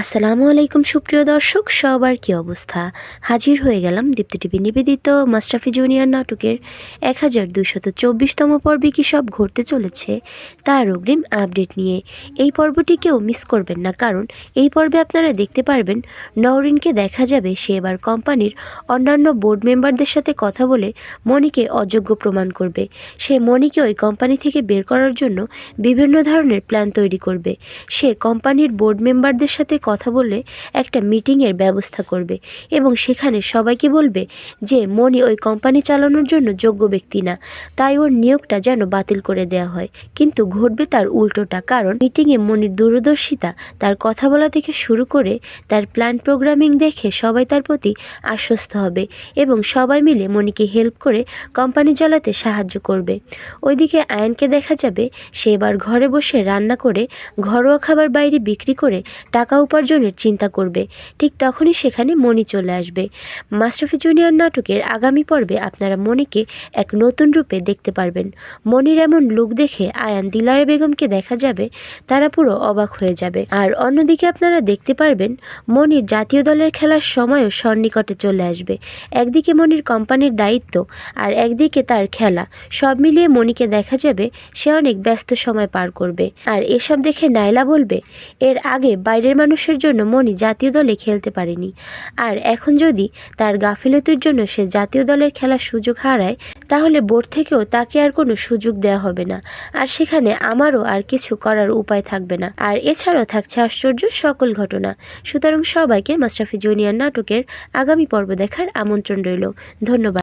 আসসালামু আলাইকুম সুপ্রিয় দর্শক, সবার কি অবস্থা? হাজির হয়ে গেলাম দীপ্তি টিভি নিবেদিত মাস্টাফি জুনিয়র নাটকের এক হাজার দুইশত চব্বিশতম পর্বে কী সব ঘটতে চলেছে তার অগ্রিম আপডেট নিয়ে এই পর্বটি কেউ মিস করবেন না, কারণ এই পর্বে আপনারা দেখতে পারবেন নওরিনকে দেখা যাবে সে এবার কোম্পানির অন্যান্য বোর্ড মেম্বারদের সাথে কথা বলে মণিকে অযোগ্য প্রমাণ করবে। সে মনিকে ওই কোম্পানি থেকে বের করার জন্য বিভিন্ন ধরনের প্ল্যান তৈরি করবে। সে কোম্পানির বোর্ড মেম্বারদের সাথে কথা বলে একটা মিটিংয়ের ব্যবস্থা করবে এবং সেখানে সবাইকে বলবে যে মনি ওই কোম্পানি চালানোর জন্য যোগ্য ব্যক্তি না, তাই ওর নিয়োগটা যেন বাতিল করে দেওয়া হয়। কিন্তু ঘটবে তার উল্টোটা কারণ মিটিংয়ে মনির দূরদর্শিতা, তার কথা বলা থেকে শুরু করে তার প্ল্যান প্রোগ্রামিং দেখে সবাই তার প্রতি আশ্বস্ত হবে এবং সবাই মিলে মনিকে হেল্প করে কোম্পানি চালাতে সাহায্য করবে। ওইদিকে আয়নকে দেখা যাবে, সে এবার ঘরে বসে রান্না করে ঘরোয়া খাবার বাইরে বিক্রি করে টাকা উপার্জনের চিন্তা করবে। ঠিক তখনই সেখানে মণি চলে আসবে। মাস্টারফি জুনিয়র নাটকের আগামী পর্বে আপনারা মণিকে এক নতুন রূপে দেখতে পারবেন। মনির এমন লুক দেখে আয়ান দিলারা বেগমকে দেখা যাবে, তারা পুরো অবাক হয়ে যাবে। আর অন্যদিকে আপনারা দেখতে পারবেন মনির জাতীয় দলের খেলার সময়ও সন্নিকটে চলে আসবে। একদিকে মনির কোম্পানির দায়িত্ব আর একদিকে তার খেলা। সব মিলিয়ে মনিকে দেখা যাবে, সে অনেক ব্যস্ত সময় পার করবে। আর এসব দেখে নাইলা বলবে, এর আগে বাইরের মানুষের জন্য মনি জাতীয় দলে খেলতে পারেনি। আর এখন যদি তার গাফিলতির জন্য সে জাতীয় দলের খেলার সুযোগ হারায়, তাহলে বোর্ড থেকেও তাকে আর কোনো সুযোগ দেওয়া হবে না। আর সেখানে আমারও আর কিছু করার উপায় থাকবে না। আর এছাড়াও থাকছে আশ্চর্য সকল ঘটনা। সুতরাং সবাইকে মাস্টাফি জুনিয়র নাটকের আগামী পর্ব দেখার আমন্ত্রণ রইল। ধন্যবাদ।